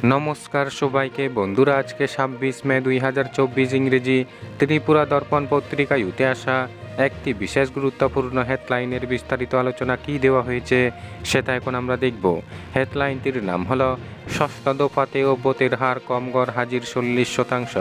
নমস্কার সবাইকে। বন্ধুরা, আজকে ছাব্বিশ মে দুই হাজার চব্বিশ ইংরেজি ত্রিপুরা দর্পণ পত্রিকায় উঠে আসা একটি বিশেষ গুরুত্বপূর্ণ হেডলাইনের বিস্তারিত আলোচনা কি দেওয়া হয়েছে, সেটা এখন আমরা দেখব। হেডলাইনটির নাম হলো, ষষ্ঠ দফাতেও বোতের হার কম গড় হাজির চল্লিশ শতাংশ।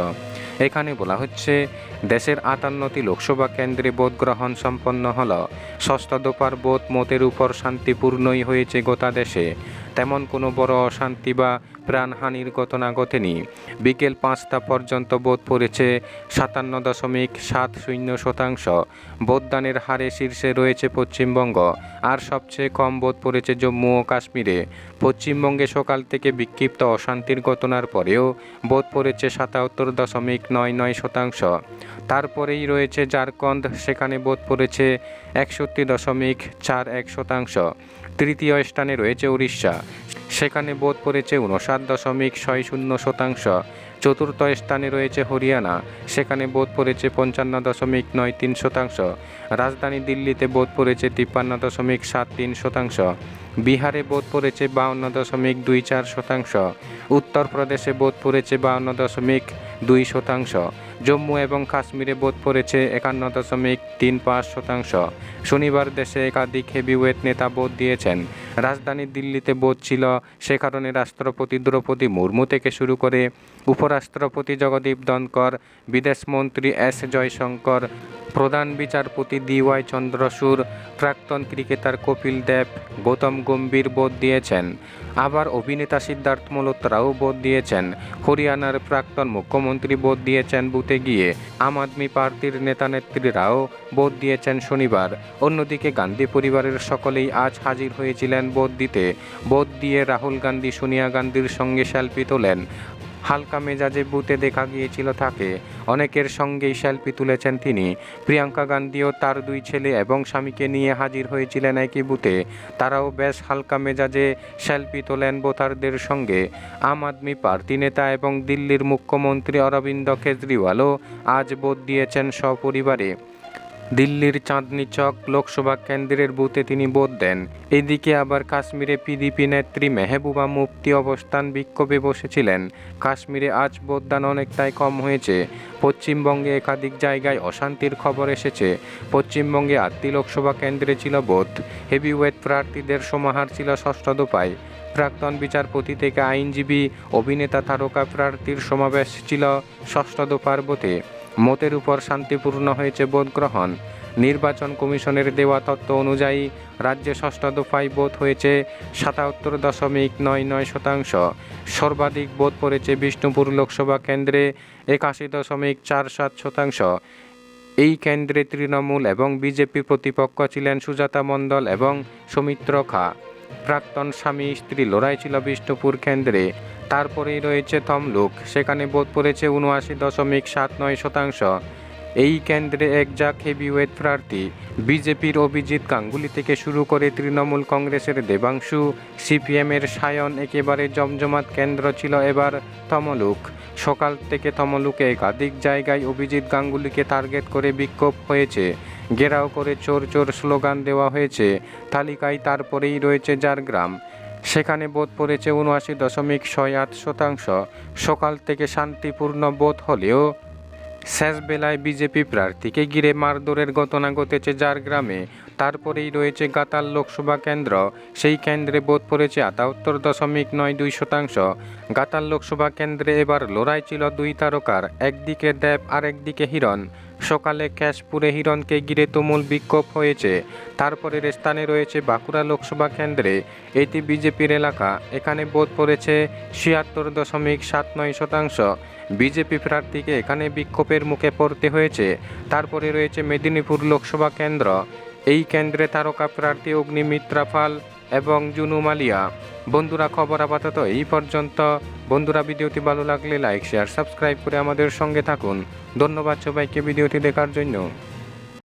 এখানে বলা হচ্ছে, দেশের আটান্নটি লোকসভা কেন্দ্রে ভোট গ্রহণ সম্পন্ন হল। ষষ্ঠ দফার ভোট মতের উপর শান্তিপূর্ণই হয়েছে গোটা দেশে। তেমন কোনো বড় অশান্তি বা প্রাণহানির ঘটনা ঘটেনি। বিকেল পাঁচটা পর্যন্ত ভোট পড়েছে সাতান্ন দশমিক সাত শূন্য শতাংশ। ভোটদানের হারে শীর্ষে রয়েছে পশ্চিমবঙ্গ। আর সবচেয়ে কম ভোট পড়েছে জম্মু ও কাশ্মীরে। পশ্চিমবঙ্গে সকাল থেকে বিক্ষিপ্ত অশান্তির ঘটনার পরেও ভোট পড়েছে সাতাত্তর দশমিক নয় নয় শতাংশ। তারপরেই রয়েছে ঝাড়খণ্ড, সেখানে ভোট পড়েছে একষট্টি দশমিক চার এক শতাংশ। তৃতীয় স্থানে রয়েছে উড়িষ্যা। সেখানে বোধ পড়েছে উনষাট দশমিক ছয় শূন্য শতাংশ। চতুর্থ স্থানে রয়েছে হরিয়ানা, সেখানে বোধ পড়েছে পঞ্চান্ন দশমিক নয় তিন শতাংশ। রাজধানী দিল্লিতে বোধ পড়েছে তিপ্পান্ন দশমিক সাত তিন শতাংশ। বিহারে বোধ পড়েছে বাউন্ন দশমিক দুই চার শতাংশ। উত্তরপ্রদেশে বোধ পড়েছে বাউন্ন দশমিক দুই শতাংশ। জম্মু এবং কাশ্মীরে বোধ পড়েছে একান্ন দশমিক তিন পাঁচ শতাংশ। শনিবার দেশে একাধিক হেভিওয়েট নেতা বোধ দিয়েছেন। রাজধানী দিল্লিতে বোধ ছিল, সে কারণে রাষ্ট্রপতি দ্রৌপদী মুর্মু থেকে শুরু করে উপরাষ্ট্রপতি জগদীপ ধনকর বিদেশমন্ত্রী এস জয়শঙ্কর প্রধান বিচারপতি ডিওয়াই চন্দ্রচূড়, প্রাক্তন ক্রিকেটার কপিল দেব গৌতম গম্ভীর বোধ দিয়েছেন। আবার অভিনেতা সিদ্ধার্থ মলহোত্রাও বোধ দিয়েছেন। হরিয়ানার প্রাক্তন মুখ্যমন্ত্রী বোধ দিয়েছেন বুথে গিয়ে। আম আদমি পার্টির নেতা নেত্রীরাও ভোট দিয়েছেন শনিবার। অন্যদিকে গান্ধী পরিবারের সকলেই আজ হাজির হয়েছিলেন বোধ দিতে। বোধ দিয়ে রাহুল গান্ধী, সোনিয়া গান্ধীর সঙ্গে সেলফি তোলেন। হালকা মেজাজে বুথে দেখা গিয়েছিল তাকে। অনেকের সঙ্গেই সেলফি তুলেছেন তিনি। প্রিয়াঙ্কা গান্ধীও তার দুই ছেলে এবং স্বামীকে নিয়ে হাজির হয়েছিলেন একই বুথে। তারাও বেশ হালকা মেজাজে সেলফি তোলেন ভোটারদের সঙ্গে। আম আদমি পার্টি নেতা এবং দিল্লির মুখ্যমন্ত্রী অরবিন্দ কেজরিওয়ালও আজ ভোট দিয়েছেন সপরিবারে। দিল্লির চাঁদনি চক লোকসভা কেন্দ্রের বুথে তিনি ভোট দেন। এদিকে আবার কাশ্মীরে পিডিপি নেত্রী মেহবুবা মুফতি অবস্থান বিক্ষোভে বসেছিলেন। কাশ্মীরে আজ ভোটদান অনেকটাই কম হয়েছে। পশ্চিমবঙ্গে একাধিক জায়গায় অশান্তির খবর এসেছে। পশ্চিমবঙ্গে আটটি লোকসভা কেন্দ্রে ছিল ভোট। হেভিওয়েট প্রার্থীদের সমাহার ছিল ষষ্ঠ দফায়। প্রাক্তন বিচারপতি থেকে আইনজীবী, অভিনেতা, তারকা প্রার্থীর সমাবেশ ছিল ষষ্ঠ দফার ভোটে। মতের উপর শান্তিপূর্ণ হয়েছে ভোট গ্রহণ নির্বাচন কমিশনের দেওয়া তথ্য অনুযায়ী রাজ্যে ষষ্ঠ দফায় ভোট হয়েছে সাতাত্তর দশমিক নয় নয় শতাংশ। সর্বাধিক ভোট পড়েছে বিষ্ণুপুর লোকসভা কেন্দ্রে একাশি দশমিক চার সাত শতাংশ। এই কেন্দ্রে তৃণমূল এবং বিজেপি প্রতিপক্ষ ছিলেন সুজাতা মণ্ডল এবং সৌমিত্র খা। প্রাক্তন স্বামী স্ত্রী লড়াই ছিল বিষ্ণুপুর কেন্দ্রে। তারপরেই রয়েছে তমলুক। সেখানে বোধ পড়েছে উনআশি দশমিক সাত নয় শতাংশ। এই কেন্দ্রে একজাক হেভিওয়েট প্রার্থী, বিজেপির অভিজিৎ গাঙ্গুলি থেকে শুরু করে তৃণমূল কংগ্রেসের দেবাংশু, সিপিএমের সায়ন একেবারে জমজমাট কেন্দ্র ছিল এবার তমলুক। সকাল থেকে তমলুকে একাধিক জায়গায় অভিজিৎ গাঙ্গুলিকে টার্গেট করে বিক্ষোভ হয়েছে। ঘেরাও করে চোর চোর স্লোগান দেওয়া হয়েছে। তালিকায় তারপরেই রয়েছে ঝাড়গ্রাম। সেখানে বোধ পড়েছে উনআশি দশমিক ছয় আট শতাংশ। সকাল থেকে শান্তিপূর্ণ বোধ হলেও শেষ বেলায় বিজেপি প্রার্থীকে ঘিরে মারধরের ঘটনা ঘটেছে ঝাড়গ্রামে। তারপরেই রয়েছে গাতাল লোকসভা কেন্দ্র। সেই কেন্দ্রে বোধ পড়েছে আটাত্তর দশমিক নয় দুই শতাংশ। গাতাল লোকসভা কেন্দ্রে এবার লড়াই ছিল দুই তারকার, একদিকে দেব আর একদিকে হিরণ। সকালে ক্যাশপুরে হিরণকে ঘিরে তুমুল বিক্ষোভ হয়েছে। তারপরের স্থানে রয়েছে বাঁকুড়া লোকসভা কেন্দ্রে, এটি বিজেপির এলাকা। এখানে বোধ পড়েছে ছিয়াত্তর দশমিক সাত নয় শতাংশ। বিজেপি প্রার্থীকে এখানে বিক্ষোভের মুখে পড়তে হয়েছে। তারপরে রয়েছে মেদিনীপুর লোকসভা কেন্দ্র। এই কেন্দ্রে তারকা প্রার্থী অগ্নিমিত্রা পাল এবং জুনু মালিয়া। বন্ধুরা, খবর আপাতত এই পর্যন্ত। বন্ধুরা, ভিডিওটি ভালো লাগলে লাইক, শেয়ার, সাবস্ক্রাইব করে আমাদের সঙ্গে থাকুন। ধন্যবাদ সবাইকে ভিডিওটি দেখার জন্য।